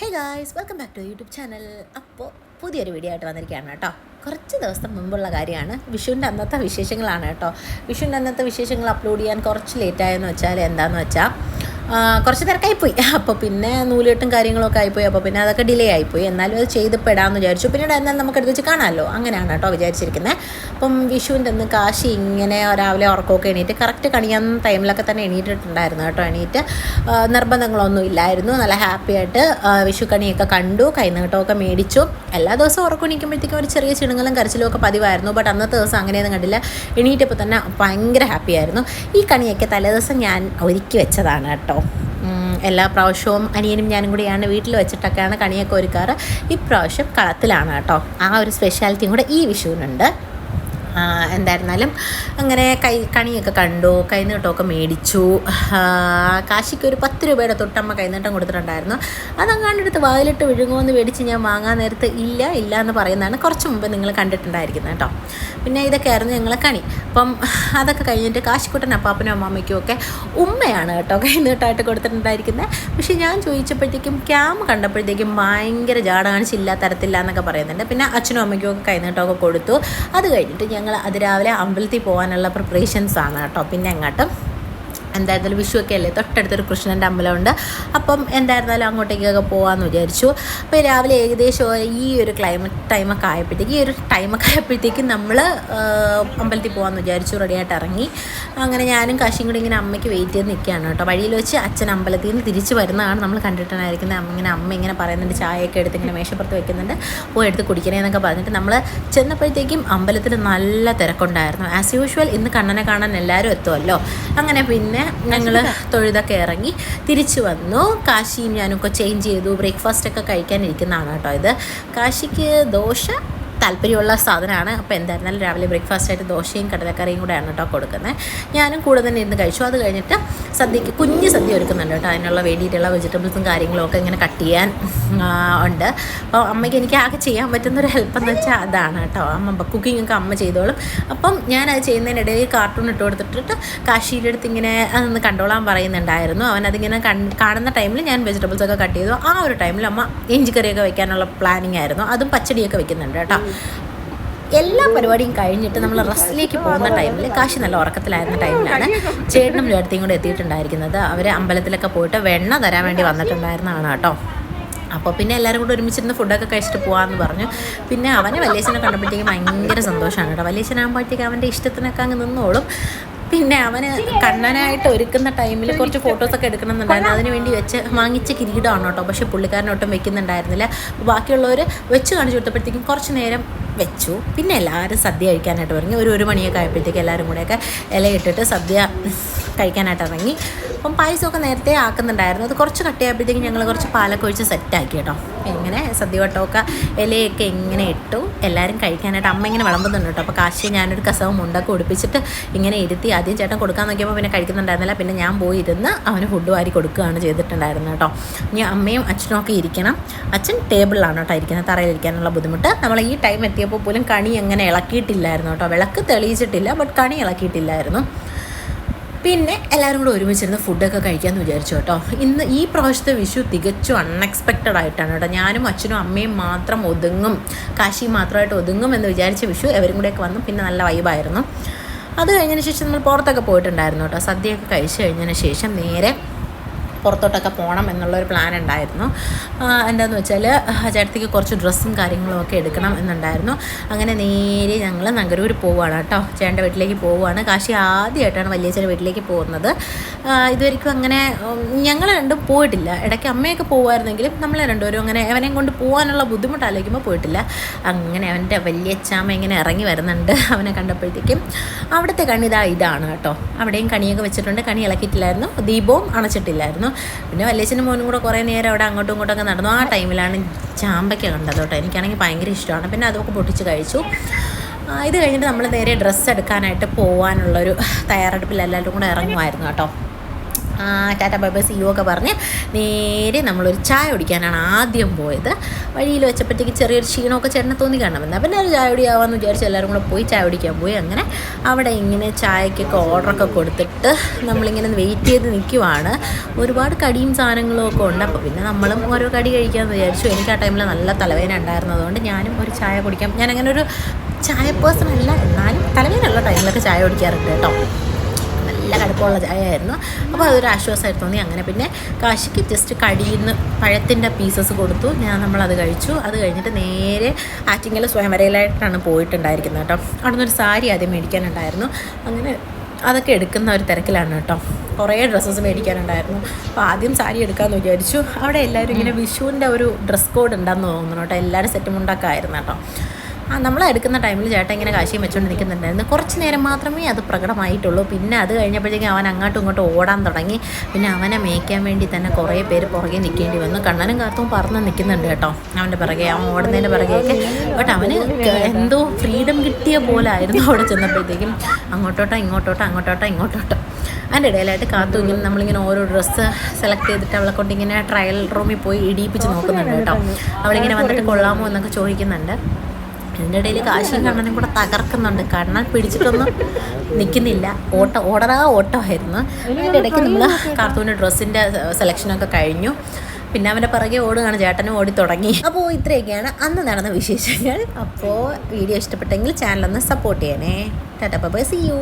Hey guys welcome back to YouTube channel അപ്പോൾ പുതിയൊരു video ആയിട്ട് വന്നിരിക്കുകയാണ് കേട്ടോ. കുറച്ച് ദിവസം മുമ്പുള്ള കാര്യമാണ്. വിഷുവിന്റെ അന്നത്തെ വിശേഷങ്ങളാണ് കേട്ടോ. വിഷുവിന്റെ അന്നത്തെ വിശേഷങ്ങൾ അപ്ലോഡ് ചെയ്യാൻ കുറച്ച് ലേറ്റായെന്ന് വെച്ചാൽ എന്താണെന്ന് വെച്ചാൽ കുറച്ച് തിരക്കായിപ്പോയി അപ്പോൾ പിന്നെ നൂലുകെട്ടും കാര്യങ്ങളൊക്കെ ആയിപ്പോയി. അപ്പോൾ പിന്നെ അതൊക്കെ ഡിലേ ആയിപ്പോയി. എന്നാലും അത് ചെയ്ത് പെടാമെന്ന് വിചാരിച്ചു പിന്നീട് എന്നാൽ നമുക്ക് എടുത്ത് വെച്ച് കാണാമല്ലോ അങ്ങനെയാണ് കേട്ടോ വിചാരിച്ചിരിക്കുന്നത് അപ്പം വിഷുവിന്റെ അന്ന് കാശി ഇങ്ങനെ രാവിലെ ഉറക്കമൊക്കെ എണീറ്റ് കറക്റ്റ് കണിയാൻ ടൈമിലൊക്കെ തന്നെ എണീറ്റിട്ടുണ്ടായിരുന്നു കേട്ടോ എണീറ്റ്. നിർബന്ധങ്ങളൊന്നും ഇല്ലായിരുന്നു. നല്ല ഹാപ്പി ആയിട്ട് വിഷു കണിയൊക്കെ കണ്ടു. കൈനീട്ടമൊക്കെ മേടിച്ചു. എല്ലാ ദിവസവും ഉറക്കം എണീക്കുമ്പോഴത്തേക്കും ഒരു ചെറിയ ചിണുങ്ങളും കരച്ചിലും ഒക്കെ പതിവായിരുന്നു. ബട്ട് അന്നത്തെ ദിവസം അങ്ങനെയൊന്നും കണ്ടില്ല. എണീറ്റപ്പോൾ തന്നെ ഭയങ്കര ഹാപ്പിയായിരുന്നു ഈ കണിയൊക്കെ തലേദിവസം ഞാൻ ഒരുക്കി വെച്ചതാണ് കേട്ടോ. എല്ലാ പ്രാവശ്യവും അനിയനും ഞാനും കൂടിയാണ് വീട്ടിൽ വെച്ചിട്ടൊക്കെയാണ് കണിയൊക്കെ ഒരുക്കാറ്. ഇപ്രാവശ്യം കളത്തിലാണ് കേട്ടോ. ആ ഒരു സ്പെഷ്യാലിറ്റിയും കൂടെ ഈ വിഷുവിനുണ്ട്. എന്തായിരുന്നാലും അങ്ങനെ കൈ കണിയൊക്കെ കണ്ടു കൈനീട്ടമൊക്കെ മേടിച്ചു. കാശിക്ക് ഒരു പത്ത് രൂപയുടെ തൊട്ടമ്മ കൈനീട്ടം കൊടുത്തിട്ടുണ്ടായിരുന്നു. അതങ്ങാണ്ടെടുത്ത് വായിലിട്ട് വിഴുങ്ങുമെന്ന് മേടിച്ച് ഞാൻ വാങ്ങാൻ നേരത്ത് ഇല്ല ഇല്ല എന്ന് പറയുന്നതാണ് കുറച്ച് മുമ്പ് നിങ്ങൾ കണ്ടിട്ടുണ്ടായിരിക്കുന്നത് കേട്ടോ. പിന്നെ ഇതൊക്കെയായിരുന്നു ഞങ്ങളെ കണി. അപ്പം അതൊക്കെ കഴിഞ്ഞിട്ട് കാശിക്കുട്ടൻ അപ്പാപ്പനും അമ്മാമ്മയ്ക്കും ഒക്കെ ഉമ്മയാണ് കേട്ടോ കൈനീട്ടമായിട്ട് കൊടുത്തിട്ടുണ്ടായിരിക്കുന്നത്. പക്ഷേ ഞാൻ ചോദിച്ചപ്പോഴത്തേക്കും ക്യാം കണ്ടപ്പോഴത്തേക്കും ഭയങ്കര ജാട കാണിച്ചില്ല തരത്തില്ല എന്നൊക്കെ പറയുന്നുണ്ട്. പിന്നെ അച്ഛനും അമ്മയ്ക്കും ഒക്കെ കൈനീട്ടമൊക്കെ കൊടുത്തു. അത് കഴിഞ്ഞിട്ട് ഞങ്ങൾ അതിരാവിലെ അമ്പലത്തിൽ പോകാനുള്ള പ്രിപ്പറേഷൻസ് ആണ് കേട്ടോ. പിന്നെ അങ്ങോട്ടും എന്തായിരുന്നാലും വിഷുവൊക്കെ അല്ലേ തൊട്ടടുത്തൊരു കൃഷ്ണന്റെ അമ്പലമുണ്ട്. അപ്പം എന്തായിരുന്നാലും അങ്ങോട്ടേക്കൊക്കെ പോകാമെന്ന് വിചാരിച്ചു. അപ്പോൾ രാവിലെ ഏകദേശം ഈ ഒരു ക്ലൈമറ്റ് ടൈമൊക്കെ ആയപ്പോഴത്തേക്ക് ഈ ഒരു ടൈമൊക്കെ ആയപ്പോഴത്തേക്ക് നമ്മൾ അമ്പലത്തിൽ പോകാമെന്ന് വിചാരിച്ചു റെഡിയായിട്ട് ഇറങ്ങി. അങ്ങനെ ഞാനും കാശിയും കൂടി ഇങ്ങനെ അമ്മയ്ക്ക് വെയിറ്റ് ചെയ്ത് നിൽക്കുകയാണ് കേട്ടോ. വഴിയിൽ വെച്ച് അച്ഛൻ അമ്പലത്തിൽ നിന്ന് തിരിച്ച് വരുന്നതാണ് നമ്മൾ കണ്ടിട്ടുണ്ടായിരിക്കുന്നത്. അമ്മ ഇങ്ങനെ അമ്മ ഇങ്ങനെ പറയുന്നുണ്ട് ചായയൊക്കെ എടുത്ത് ഇങ്ങനെ മേശപ്പുറത്ത് വെക്കുന്നുണ്ട്. പോയി എടുത്ത് കുടിക്കണേ എന്നൊക്കെ പറഞ്ഞിട്ട് നമ്മൾ ചെന്നപ്പോഴത്തേക്കും അമ്പലത്തിൽ നല്ല തിരക്കുണ്ടായിരുന്നു. ആസ് യൂഷ്വൽ ഇന്ന് കണ്ണനെ കാണാൻ എല്ലാവരും എത്തുമല്ലോ അങ്ങനെ പിന്നെ ഞങ്ങൾ തൊഴുതൊക്കെ ഇറങ്ങി തിരിച്ചു വന്നു. കാശിയും ഞാനൊക്കെ ചേഞ്ച് ചെയ്തു. ബ്രേക്ക്ഫാസ്റ്റ് ഒക്കെ കഴിക്കാനിരിക്കുന്നതാണ് കേട്ടോ ഇത്. കാശിക്ക് ദോശ താല്പര്യമുള്ള സാധനമാണ്. അപ്പോൾ എന്തായിരുന്നാലും രാവിലെ ബ്രേക്ക്ഫാസ്റ്റായിട്ട് ദോശയും കടലക്കറിയും കൂടെയാണ് കേട്ടോ കൊടുക്കുന്നത്. ഞാനും കൂടെ തന്നെ ഇരുന്ന് കഴിച്ചു. അത് കഴിഞ്ഞിട്ട് സദ്യക്ക് കുഞ്ഞ് സദ്യ ഒരുക്കുന്നുണ്ട് കേട്ടോ. അതിനുള്ള വേണ്ടിയിട്ടുള്ള വെജിറ്റബിൾസും കാര്യങ്ങളും ഒക്കെ ഇങ്ങനെ കട്ട് ചെയ്യാൻ ഉണ്ട്. അപ്പോൾ അമ്മയ്ക്ക് എനിക്ക് ആകെ ചെയ്യാൻ പറ്റുന്ന ഒരു ഹെൽപ്പ് എന്ന് വെച്ചാൽ അതാണ് കേട്ടോ. അമ്മ കുക്കിംഗ് ഒക്കെ അമ്മ ചെയ്തോളും. അപ്പം ഞാനത് ചെയ്യുന്നതിനിടയിൽ കാർട്ടൂൺ ഇട്ട് കൊടുത്തിട്ട് കാശിയുടെ അടുത്ത് ഇങ്ങനെ അതൊന്ന് കണ്ടോളാൻ പറയുന്നുണ്ടായിരുന്നു. അവൻ അതിങ്ങനെ കാണുന്ന ടൈമിൽ ഞാൻ വെജിറ്റബിൾസ് ഒക്കെ കട്ട് ചെയ്തു. ആ ഒരു ടൈമിൽ അമ്മ ഇഞ്ചിക്കറിയൊക്കെ വെക്കാനുള്ള പ്ലാനിങ് ആയിരുന്നു. അതും പച്ചടിയൊക്കെ വെക്കുന്നുണ്ട് കേട്ടോ. എല്ലാ പരിപാടിയും കഴിഞ്ഞിട്ട് നമ്മൾ റസ്റ്റിലേക്ക് പോകുന്ന ടൈമിൽ കാശി നല്ല ഉറക്കത്തിലായിരുന്ന ടൈമിലാണ് ചേട്ടനും ചേട്ടത്തിയും കൂടെ എത്തിയിട്ടുണ്ടായിരിക്കുന്നത്. അവർ അമ്പലത്തിലൊക്കെ പോയിട്ട് വെണ്ണ തരാൻ വേണ്ടി വന്നിട്ടുണ്ടായിരുന്നതാണ് കേട്ടോ. അപ്പോൾ പിന്നെ എല്ലാവരും കൂടെ ഒരുമിച്ചിരുന്ന് ഫുഡൊക്കെ കഴിച്ചിട്ട് പോകാമെന്ന് പറഞ്ഞു. പിന്നെ അവനെ വലിയച്ഛനെ കണ്ടപ്പോഴത്തേക്കും ഭയങ്കര സന്തോഷമാണ് കേട്ടോ. വലിയച്ഛനാകുമ്പോഴത്തേക്ക് അവന്റെ ഇഷ്ടത്തിനൊക്കെ അങ്ങ് നിന്നോളും. പിന്നെ അവന് കണ്ണനായിട്ട് ഒരുക്കുന്ന ടൈമിൽ കുറച്ച് ഫോട്ടോസൊക്കെ എടുക്കണമെന്നുണ്ടായിരുന്നു. അതിന് വേണ്ടി വെച്ച് വാങ്ങിച്ച കിരീടമാണ് കേട്ടോ. പക്ഷേ പുള്ളിക്കാരനൊട്ടും വെക്കുന്നുണ്ടായിരുന്നില്ല. ബാക്കിയുള്ളവർ വെച്ച് കാണിച്ചു കൊടുത്തപ്പോഴത്തേക്കും കുറച്ച് നേരം വെച്ചു. പിന്നെ എല്ലാവരും സദ്യ കഴിക്കാനായിട്ട് ഇറങ്ങി. ഒരു ഒരു മണിയൊക്കെ ആയപ്പോഴത്തേക്ക് എല്ലാവരും കൂടെയൊക്കെ ഇലയിട്ടിട്ട് സദ്യ കഴിക്കാനായിട്ട് ഇറങ്ങി. അപ്പം പായസമൊക്കെ നേരത്തെ ആക്കുന്നുണ്ടായിരുന്നു. അത് കുറച്ച് കട്ടിയായപ്പോഴത്തേക്കും ഞങ്ങൾ കുറച്ച് പാലൊക്കെ ഒഴിച്ച് സെറ്റാക്കി കേട്ടോ. ഇങ്ങനെ സദ്യ വട്ടമൊക്കെ ഇലയൊക്കെ ഇങ്ങനെ ഇട്ടു. എല്ലാവരും കഴിക്കാനായിട്ട് അമ്മ ഇങ്ങനെ വിളമ്പുന്നുണ്ട് കേട്ടോ. അപ്പോൾ കാശി ഞാനൊരു കസവും മുണ്ടൊക്കെ ഉടുപ്പിച്ചിട്ട് ഇങ്ങനെ ഇരുത്തി ആദ്യം ചേട്ടൻ കൊടുക്കാൻ നോക്കിയപ്പോൾ പിന്നെ കഴിക്കുന്നുണ്ടായിരുന്നില്ല. പിന്നെ ഞാൻ പോയി ഇരുന്ന് അവന് ഫുഡ് വാരി കൊടുക്കുകയാണ് ചെയ്തിട്ടുണ്ടായിരുന്നു കേട്ടോ. ഇനി അമ്മയും അച്ഛനും ഒക്കെ ഇരിക്കണം. അച്ഛൻ ടേബിളിലാണ് കേട്ടോ ഇരിക്കുന്നത്. തറയിലിരിക്കാനുള്ള ബുദ്ധിമുട്ട്. നമ്മൾ ഈ ടൈം എത്തിയപ്പോൾ പോലും കണി അങ്ങനെ ഇളക്കിയിട്ടില്ലായിരുന്നു കേട്ടോ. വിളക്ക് തെളിയിച്ചിട്ടില്ല ബട്ട് കണി ഇളക്കിയിട്ടില്ലായിരുന്നു. പിന്നെ എല്ലാവരും കൂടെ ഒരുമിച്ചിരുന്ന് ഫുഡൊക്കെ കഴിക്കാമെന്ന് വിചാരിച്ചു കേട്ടോ. ഇന്ന് ഈ പ്രാവശ്യത്തെ വിഷു തികച്ചും അൺഎക്സ്പെക്റ്റഡ് ആയിട്ടാണ് കേട്ടോ. ഞാനും അച്ഛനും അമ്മയും മാത്രം ഒതുങ്ങും. കാശി മാത്രമായിട്ട് ഒതുങ്ങും എന്ന് വിചാരിച്ച വിഷു എവരും കൂടെയൊക്കെ വന്നു. പിന്നെ നല്ല വൈബായിരുന്നു അത് കഴിഞ്ഞതിന് ശേഷം നമ്മൾ പുറത്തൊക്കെ പോയിട്ടുണ്ടായിരുന്നു കേട്ടോ. സദ്യയൊക്കെ കഴിച്ച് കഴിഞ്ഞതിന് ശേഷം നേരെ പുറത്തോട്ടൊക്കെ പോകണം എന്നുള്ളൊരു പ്ലാൻ ഉണ്ടായിരുന്നു. എന്താണെന്ന് വെച്ചാൽ ചേട്ടത്തിക്ക് കുറച്ച് ഡ്രസ്സും കാര്യങ്ങളും ഒക്കെ എടുക്കണം എന്നുണ്ടായിരുന്നു. അങ്ങനെ നേരെ ഞങ്ങൾ നഗരൂർ പോവുകയാണ് കേട്ടോ. ചേട്ടന്റെ വീട്ടിലേക്ക് പോവുകയാണ് കാശി ആദ്യമായിട്ടാണ് ചേട്ടൻ വീട്ടിലേക്ക് പോകുന്നത്. ഇതുവരെക്കും അങ്ങനെ ഞങ്ങൾ രണ്ടും പോയിട്ടില്ല. ഇടയ്ക്ക് അമ്മയൊക്കെ പോകുമായിരുന്നെങ്കിലും നമ്മളെ രണ്ടുപേരും അങ്ങനെ അവനെയും കൊണ്ട് പോകാനുള്ള ബുദ്ധിമുട്ട് ആലോചിക്കുമ്പോൾ പോയിട്ടില്ല. അങ്ങനെ അവന്റെ വലിയച്ചാമ്മ ഇങ്ങനെ ഇറങ്ങി വരുന്നുണ്ട് അവനെ കണ്ടപ്പോഴത്തേക്കും. അവിടുത്തെ കണി ഇതാ ഇതാണ് കേട്ടോ. അവിടെയും കണിയൊക്കെ വെച്ചിട്ടുണ്ട്. കണി ഇളക്കിയിട്ടില്ലായിരുന്നു. ദീപവും അണച്ചിട്ടില്ലായിരുന്നു. പിന്നെ വല്യച്ഛനും മോനും കൂടെ കുറേ നേരം അവിടെ അങ്ങോട്ടും ഇങ്ങോട്ടൊക്കെ നടന്നു. ആ ടൈമിലാണ് ചാമ്പയ്ക്ക കണ്ടത് കേട്ടോ. എനിക്കാണെങ്കിൽ ഭയങ്കര ഇഷ്ടമാണ്. പിന്നെ അതൊക്കെ പൊട്ടിച്ച് കഴിച്ചു. ഇത് കഴിഞ്ഞിട്ട് നമ്മൾ നേരെ ഡ്രസ്സ് എടുക്കാനായിട്ട് പോകാനുള്ളൊരു തയ്യാറെടുപ്പിൽ എല്ലാവരും കൂടെ ഇറങ്ങുമായിരുന്നു കേട്ടോ. ടാറ്റ ബൈ ബൈ ഒക്കെ പറഞ്ഞ് നേരെ നമ്മളൊരു ചായ കുടിക്കാനാണ് ആദ്യം പോയത്. വഴിയിൽ വെച്ചപ്പോഴത്തേക്ക് ചെറിയൊരു ക്ഷീണമൊക്കെ ചേട്ടനെ തോന്നി കാണണമെന്ന് പിന്നെ ഒരു ചായ കുടിയാവാമെന്ന് വിചാരിച്ച് എല്ലാവരും കൂടെ പോയി ചായ കുടിക്കാൻ പോയി. അങ്ങനെ അവിടെ ഇങ്ങനെ ചായക്കൊക്കെ ഓർഡറൊക്കെ കൊടുത്തിട്ട് നമ്മളിങ്ങനെ വെയിറ്റ് ചെയ്ത് നിൽക്കുവാണ് ഒരുപാട് കടിയും സാധനങ്ങളും ഒക്കെ ഉണ്ട്. അപ്പോൾ പിന്നെ നമ്മളും ഓരോ കടി കഴിക്കാമെന്ന് വിചാരിച്ചു. എനിക്ക് ആ ടൈമിൽ നല്ല തലവേദന ഉണ്ടായിരുന്നതുകൊണ്ട് ഞാനും ഒരു ചായ കുടിക്കാം. ഞാൻ അങ്ങനെ ഒരു ചായ പേഴ്സൺ അല്ല. എന്നാലും തലവേദനയുള്ള ടൈമിലൊക്കെ ചായ കുടിക്കാറുണ്ട് കേട്ടോ. നല്ല കടുപ്പമുള്ള ചായയായിരുന്നു അപ്പോൾ അതൊരു ആശ്വാസമായിട്ട് തോന്നി. അങ്ങനെ പിന്നെ കാശിക്ക് ജസ്റ്റ് കടിയിന്ന് പഴത്തിന്റെ പീസസ് കൊടുത്തു. ഞാൻ നമ്മളത് കഴിച്ചു. അത് കഴിഞ്ഞിട്ട് നേരെ ആറ്റിങ്ങൽ സ്വയംവരയിലായിട്ടാണ് പോയിട്ടുണ്ടായിരിക്കുന്നത് കേട്ടോ. അവിടെ നിന്നൊരു സാരി ആദ്യം മേടിക്കാനുണ്ടായിരുന്നു. അങ്ങനെ അതൊക്കെ എടുക്കുന്ന ഒരു തിരക്കിലാണ് കേട്ടോ. കുറേ ഡ്രസ്സസ് മേടിക്കാനുണ്ടായിരുന്നു. അപ്പോൾ ആദ്യം സാരി എടുക്കാമെന്ന് വിചാരിച്ചു. അവിടെ എല്ലാവരും ഇങ്ങനെ വിഷുവിന്റെ ഒരു ഡ്രസ് കോഡ് ഉണ്ടെന്ന് തോന്നുന്നു കേട്ടോ. എല്ലാവരും സെറ്റും ഉണ്ടാക്കായിരുന്നു ആയിരുന്നു കേട്ടോ. ആ നമ്മൾ എടുക്കുന്ന ടൈമിൽ ചേട്ടൻ ഇങ്ങനെ കാശിയും വെച്ചുകൊണ്ട് നിൽക്കുന്നുണ്ടായിരുന്നു കുറച്ച് നേരം മാത്രമേ അത് പ്രകടമായിട്ടുള്ളൂ. പിന്നെ അത് കഴിഞ്ഞപ്പോഴത്തേക്കും അവൻ അങ്ങോട്ടും ഇങ്ങോട്ടും ഓടാൻ തുടങ്ങി. പിന്നെ അവനെ മേയ്ക്കാൻ വേണ്ടി തന്നെ കുറേ പേര് പുറകെ നിൽക്കേണ്ടി വന്നു. കണ്ണനും കാത്തും പറന്ന് നിൽക്കുന്നുണ്ട് കേട്ടോ. അവന്റെ പിറകെ അവൻ ഓടുന്നതിന്റെ പിറകെയൊക്കെ. ബട്ട് അവന് എന്തോ ഫ്രീഡം കിട്ടിയ പോലെ ആയിരുന്നു അവിടെ ചെന്നപ്പോഴത്തേക്കും. അങ്ങോട്ടോട്ടോ ഇങ്ങോട്ടോട്ടോ അങ്ങോട്ടോട്ടോ ഇങ്ങോട്ടോട്ടോ. അതിന്റെ ഇടയിലായിട്ട് കാത്തു ഇങ്ങനെ നമ്മളിങ്ങനെ ഓരോ ഡ്രസ്സ് സെലക്ട് ചെയ്തിട്ട് അവളെ കൊണ്ട് ഇങ്ങനെ ട്രയൽ റൂമിൽ പോയി ഇടിയിപ്പിച്ച് നോക്കുന്നുണ്ട് കേട്ടോ. അവളിങ്ങനെ വന്നിട്ട് കൊള്ളാമോ എന്നൊക്കെ ചോദിക്കുന്നുണ്ട്. ഇതിന്റെ ഇടയിൽ കാശിയും കണ്ണനും കൂടെ തകർക്കുന്നുണ്ട്. കണ്ണൻ പിടിച്ചിട്ടൊന്നും നിൽക്കുന്നില്ല. ഓട്ട ഓടറാ ഓട്ടമായിരുന്നു അതിന്റെ ഇടയ്ക്ക് നമ്മൾ കാർത്തൂന്റെ ഡ്രസ്സിന്റെ സെലക്ഷനൊക്കെ കഴിഞ്ഞു. പിന്നെ അവന്റെ പിറകെ ഓടുകയാണ്. ചേട്ടനും ഓടി തുടങ്ങി. അപ്പോൾ ഇത്രയൊക്കെയാണ് അന്ന് നടന്ന വിശേഷങ്ങൾ. അപ്പോൾ വീഡിയോ ഇഷ്ടപ്പെട്ടെങ്കിൽ ചാനലൊന്ന് സപ്പോർട്ട് ചെയ്യണേ. Tata bye see you.